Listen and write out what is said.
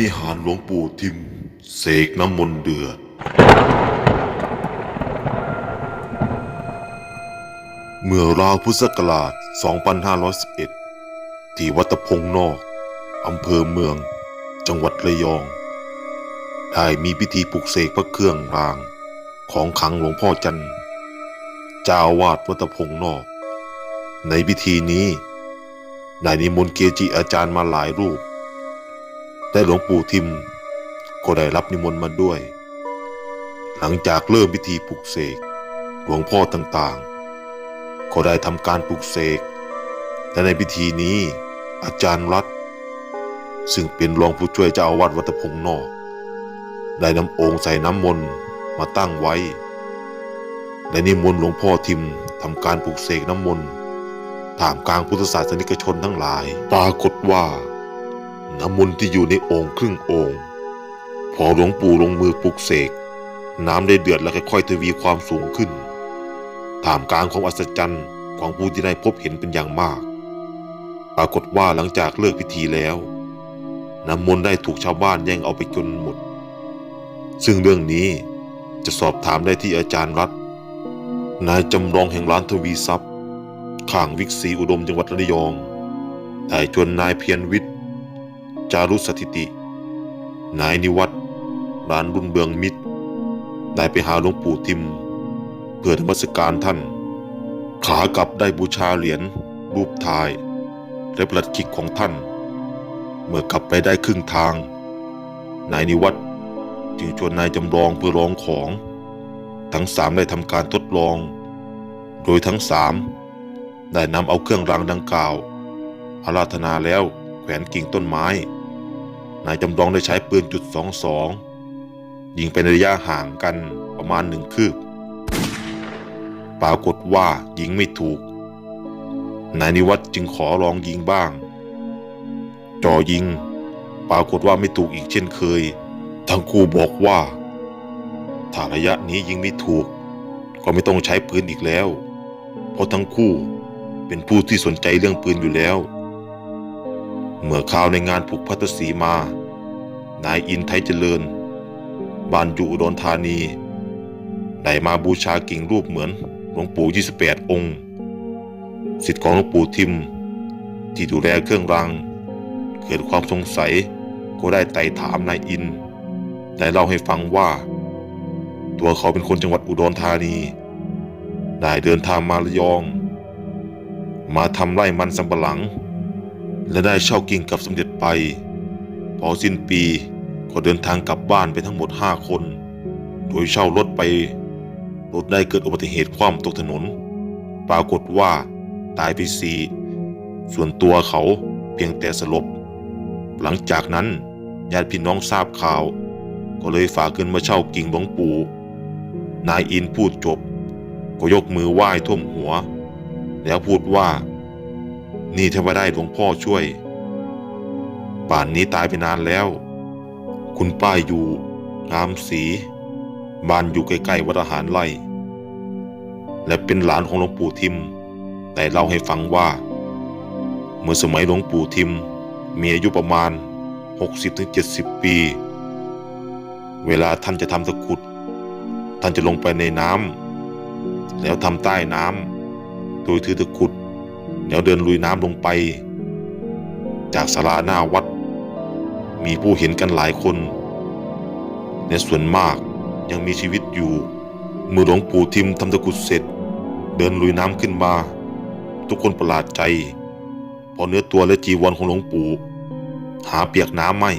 นิหารหลวงปู่ทิม เสกน้ำมนต์เดือด เมื่อราวพุทธศักราช 2511 ที่วัดตะพงนอก อำเภอเมือง จังหวัดระยอง ได้มีพิธีปลุกเสกพระเครื่องราง ของขังหลวงพ่อจันทร์เจ้าอาวาดวัดตะพงนอก ในพิธีนี้ ได้นิมนต์เกจิอาจารย์มาหลายรูป แต่หลวงปู่ทิม ก็ได้รับนิมนต์มาด้วย หลังจากเริ่มพิธีปลุกเสกหลวงพ่อต่างๆ ก็ได้ทำการปลุกเสกและในพิธีนี้ อาจารย์รัฐ ซึ่งเป็นรองผู้ช่วยเจ้าอาวาสวัดตะพงนอก ได้นำองค์ใส่น้ำมนต์มาตั้งไว้ และนิมนต์หลวงพ่อทิมทำการปลุกเสกน้ำมนต์ท่ามกลางพุทธศาสนิกชนทั้งหลาย ปรากฏว่า น้ำมนต์ที่อยู่ในโอ่งครึ่งโอ่งพอหลวงปู่ลงมือปลุกเสก น้ำได้เดือดและค่อยๆทวีความสูงขึ้นท่ามกลางความอัศจรรย์ของผู้ที่ได้พบเห็นเป็นอย่างมาก ปรากฏว่าหลังจากเลิกพิธีแล้ว น้ำมนต์ได้ถูกชาวบ้านแย่งเอาไปจนหมด ซึ่งเรื่องนี้จะสอบถามได้ที่อาจารย์รัฐ นายจำลองแห่งร้านทวีทรัพย์ ข้างวิกษีอุดมจังหวัดระยองได้ชวนนายเพียรวิทย์ จารุสถิติ นายนิวัตรร้านรุ่นเบืองมิตร ได้ไปหาหลวงปู่ทิม เพื่อธรรมสการท่าน ขากลับได้บูชาเหรียญรูปถ่าย และประหลัดขิกของท่าน เมื่อกลับไปได้ครึ่งทาง นายนิวัตรจึงชวนนายจำลองเพื่อลองของ ทั้งสามได้ทำการทดลอง โดยทั้งสามได้นำเอาเครื่องรางดังกล่าวอาราธนาแล้วแขวนกิ่งต้นไม้ นายจำลองได้ใช้ปืนจุดสองสองยิงไปในระยะห่างกันประมาณหนึ่งคืบ ปรากฏว่ายิงไม่ถูก นายนิวัตจึงขอลองยิงบ้าง จ่อยิง ปรากฏว่าไม่ถูกอีกเช่นเคย ทั้งคู่บอกว่า ถ้าระยะนี้ยิงไม่ถูก ก็ไม่ต้องใช้ปืนอีกแล้ว เพราะทั้งคู่เป็นผู้ที่สนใจเรื่องปืนอยู่แล้ว เมื่อข่าวในงานผูกพัทสีมา นายอินไทยเจริญ บ้านอยู่อุดรธานี ได้มาบูชากิ่งรูปเหมือนหลวงปู่ 28 องค์สิทธิ์ของหลวงปู่ทิม ที่ดูแลเครื่องราง เกิดความสงสัยก็ได้ไต่ถามนายอิน ได้เล่าให้ฟังว่า ตัวเขาเป็นคนจังหวัดอุดรธานี ได้เดินทางมาระยอง มาทำไร่มันสำปะหลัง และได้เช่ากิ่งกับสมเด็จไป พอสิ้นปีก็เดินทางกลับบ้านไปทั้งหมดห้าคน โดยเช่ารถไป รถได้เกิดอุบัติเหตุคว่ำตกถนน ปรากฏว่าตายไปสี่ส่วนตัวเขาเพียงแต่สลบ หลังจากนั้นญาติพี่น้องทราบข่าว ก็เลยฝากเงินมาเช่ากิ่งหลวงปู่ นายอินพูดจบ ก็ยกมือไหว้ท่วมหัว แล้วพูดว่า นี่ถ้าว่าได้หลวงพ่อช่วย ป่านนี้ตายไปนานแล้ว คุณป้าอยู่ งามสี บ้านอยู่ใกล้ๆวัดอาหารไร่และเป็นหลานของหลวงปู่ทิม แต่เล่าให้ฟังว่า เมื่อสมัยหลวงปู่ทิม มีอายุประมาณ 60-70 ปี เวลาท่านจะทำตะกุด ท่านจะลงไปในน้ำแล้วทำใต้น้ำโดยถือตะกุด แล้วเดินลุยน้ำลงไป จากศาลาหน้าวัด มีผู้เห็นกันหลายคน ในส่วนมากยังมีชีวิตอยู่ เมื่อหลวงปู่ทิมทำตะกุดเสร็จ เดินลุยน้ำขึ้นมา ทุกคนประหลาดใจ พอเนื้อตัวและจีวรของหลวงปู่หาเปียกน้ำไม่